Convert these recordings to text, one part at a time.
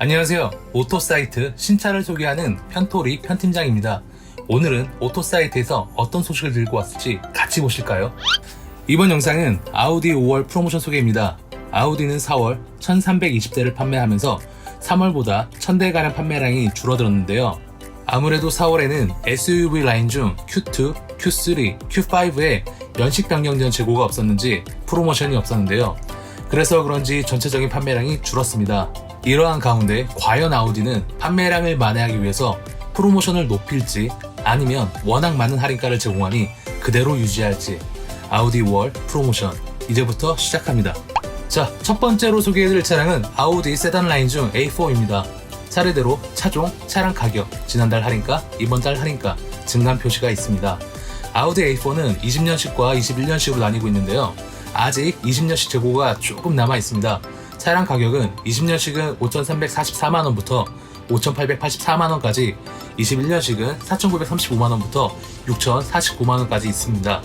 안녕하세요. 오토사이트 신차를 소개하는 편토리 편팀장입니다. 오늘은 오토사이트에서 어떤 소식을 들고 왔을지 같이 보실까요? 이번 영상은 아우디 5월 프로모션 소개입니다. 아우디는 4월 1320대를 판매하면서 3월보다 1000대가량 판매량이 줄어들었는데요. 아무래도 4월에는 SUV 라인 중 Q2, Q3, Q5에 연식 변경 전 재고가 없었는지 프로모션이 없었는데요. 그래서 그런지 전체적인 판매량이 줄었습니다. 이러한 가운데 과연 아우디는 판매량을 만회하기 위해서 프로모션을 높일지 아니면 워낙 많은 할인가를 제공하니 그대로 유지할지 아우디 5월 프로모션 이제부터 시작합니다. 자, 첫 번째로 소개해드릴 차량은 아우디 세단 라인 중 A4입니다. 차례대로 차종, 차량 가격, 지난달 할인가, 이번 달 할인가 증감 표시가 있습니다. 아우디 A4는 20년식과 21년식으로 나뉘고 있는데요. 아직 20년식 재고가 조금 남아 있습니다. 차량 가격은 20년식은 5,344만원부터 5,884만원까지, 21년식은 4,935만원부터 6,049만원까지 있습니다.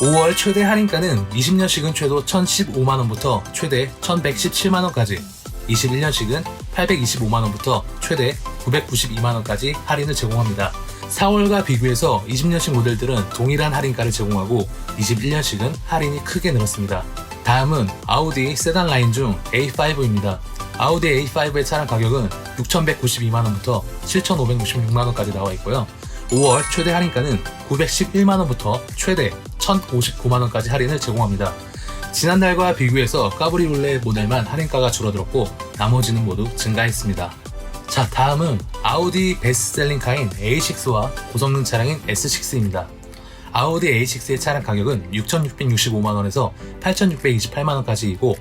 5월 최대 할인가는 20년식은 최도 1,015만원부터 최대 1,117만원까지, 21년식은 825만원부터 최대 992만원까지 할인을 제공합니다. 4월과 비교해서 20년식 모델들은 동일한 할인가를 제공하고 21년식은 할인이 크게 늘었습니다. 다음은 아우디 세단 라인 중 A5입니다. 아우디 A5의 차량 가격은 6,192만원부터 7,566만원까지 나와 있고요. 5월 최대 할인가는 911만원부터 최대 1,059만원까지 할인을 제공합니다. 지난달과 비교해서 까브리올레 모델만 할인가가 줄어들었고 나머지는 모두 증가했습니다. 자 다음은 아우디 베스트셀링 카인 A6와 고성능 차량인 S6입니다. 아우디 A6의 차량 가격은 6,665만원에서 8,628만원까지이고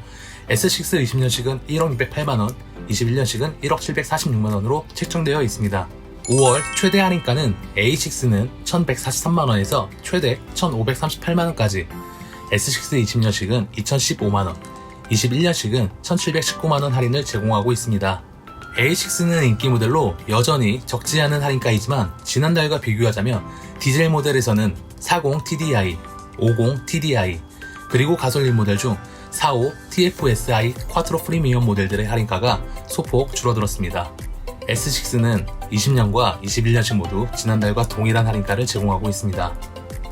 S6 20년식은 1억 608만원, 21년식은 1억 746만원으로 책정되어 있습니다. 5월 최대 할인가는 A6는 1,143만원에서 최대 1,538만원까지, S6 20년식은 2,015만원, 21년식은 1,719만원 할인을 제공하고 있습니다. A6는 인기 모델로 여전히 적지 않은 할인가이지만 지난달과 비교하자면 디젤 모델에서는 40 TDI, 50 TDI, 그리고 가솔린 모델 중 45 TFSI 쿼트로 프리미엄 모델들의 할인가가 소폭 줄어들었습니다. S6는 20년과 21년식 모두 지난달과 동일한 할인가를 제공하고 있습니다.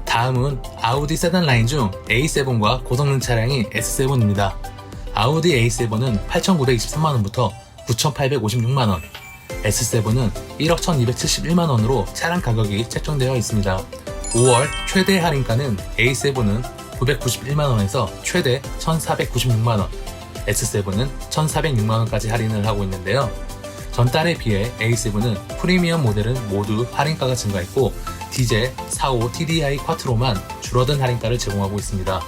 다음은 아우디 세단 라인 중 A7과 고성능 차량인 S7입니다. 아우디 A7은 8,923만원부터 9,856만원, S7은 1억 1,271만원으로 차량 가격이 책정되어 있습니다. 5월 최대 할인가는 A7은 991만원에서 최대 1,496만원, S7은 1,406만원까지 할인을 하고 있는데요. 전달에 비해 A7은 프리미엄 모델은 모두 할인가가 증가했고 디젤 45 TDI 쿼트로만 줄어든 할인가를 제공하고 있습니다.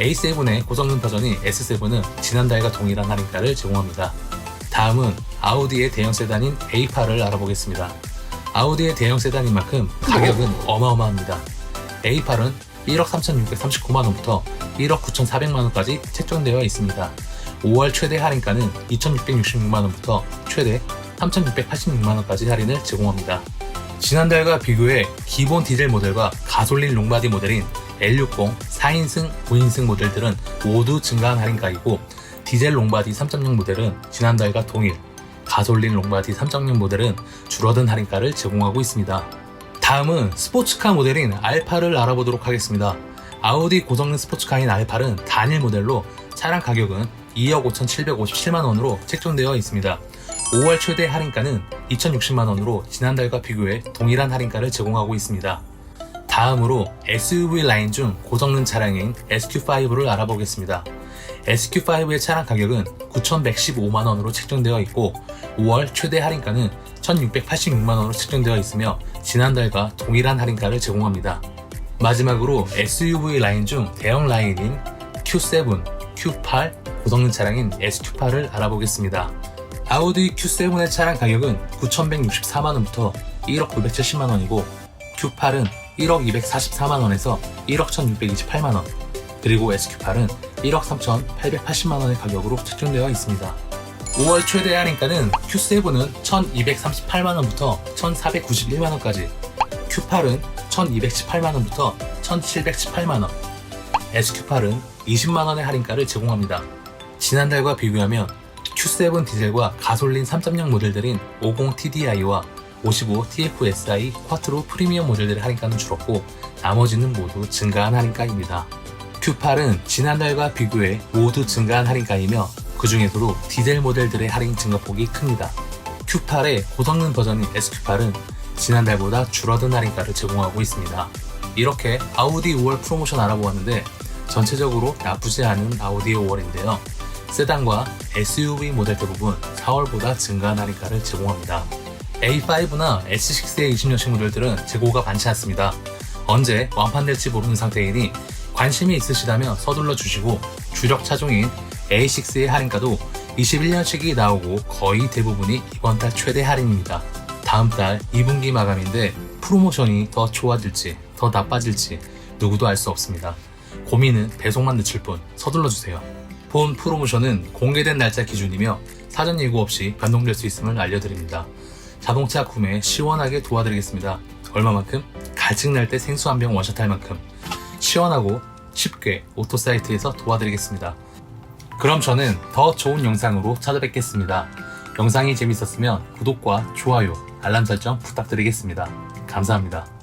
A7의 고성능 버전인 S7은 지난달과 동일한 할인가를 제공합니다. 다음은 아우디의 대형 세단인 A8을 알아보겠습니다. 아우디의 대형 세단인 만큼 가격은 어마어마합니다. A8은 1억 3,639만 원부터 1억 9,400만 원까지 책정되어 있습니다. 5월 최대 할인가는 2,666만 원부터 최대 3,686만 원까지 할인을 제공합니다. 지난달과 비교해 기본 디젤 모델과 가솔린 롱바디 모델인 L60, 4인승, 9인승 모델들은 모두 증가한 할인가이고 디젤 롱바디 3.0 모델은 지난달과 동일, 가솔린 롱바디 3.0 모델은 줄어든 할인가를 제공하고 있습니다. 다음은 스포츠카 모델인 알파를 알아보도록 하겠습니다. 아우디 고성능 스포츠카인 알파는 단일 모델로 차량 가격은 2억 5,757만 원으로 책정되어 있습니다. 5월 최대 할인가는 2,060만 원으로 지난달과 비교해 동일한 할인가를 제공하고 있습니다. 다음으로 SUV 라인 중 고성능 차량인 SQ5를 알아보겠습니다. SQ5의 차량 가격은 9,115만원으로 책정되어 있고 5월 최대 할인가는 1,686만원으로 책정되어 있으며 지난달과 동일한 할인가를 제공합니다. 마지막으로 SUV 라인 중 대형 라인인 Q7, Q8 고성능 차량인 SQ8을 알아보겠습니다. 아우디 Q7의 차량 가격은 9,164만원부터 1억 970만원이고 Q8은 1억 244만원에서 1억 1628만원 그리고 SQ8은 1억 3,880만 원의 가격으로 책정되어 있습니다. 5월 최대 할인가는 Q7은 1,238만 원부터 1,491만 원까지 Q8은 1,218만 원부터 1,718만 원 SQ8은 20만 원의 할인가를 제공합니다. 지난달과 비교하면 Q7 디젤과 가솔린 3.0 모델들인 50 TDI와 55 TFSI 쿼트로 프리미엄 모델들의 할인가는 줄었고 나머지는 모두 증가한 할인가입니다. Q8은 지난달과 비교해 모두 증가한 할인가이며 그 중에서도 디젤 모델들의 할인 증가폭이 큽니다. Q8의 고성능 버전인 SQ8은 지난달보다 줄어든 할인가를 제공하고 있습니다. 이렇게 아우디 5월 프로모션 알아보았는데 전체적으로 나쁘지 않은 아우디 5월인데요. 세단과 SUV 모델 대부분 4월보다 증가한 할인가를 제공합니다. A5나 S6의 20년식 모델들은 재고가 많지 않습니다. 언제 완판될지 모르는 상태이니 관심이 있으시다면 서둘러 주시고 주력 차종인 A6의 할인가도 21년식이 나오고 거의 대부분이 이번 달 최대 할인입니다. 다음 달 2분기 마감인데 프로모션이 더 좋아질지 더 나빠질지 누구도 알 수 없습니다. 고민은 배송만 늦출 뿐 서둘러 주세요. 본 프로모션은 공개된 날짜 기준이며 사전 예고 없이 변동될 수 있음을 알려드립니다. 자동차 구매 시원하게 도와드리겠습니다. 얼마만큼? 갈증 날 때 생수 한 병 원샷 할 만큼 시원하고 쉽게 오토 사이트에서 도와드리겠습니다. 그럼 저는 더 좋은 영상으로 찾아뵙겠습니다. 영상이 재밌었으면 구독과 좋아요, 알람 설정 부탁드리겠습니다. 감사합니다.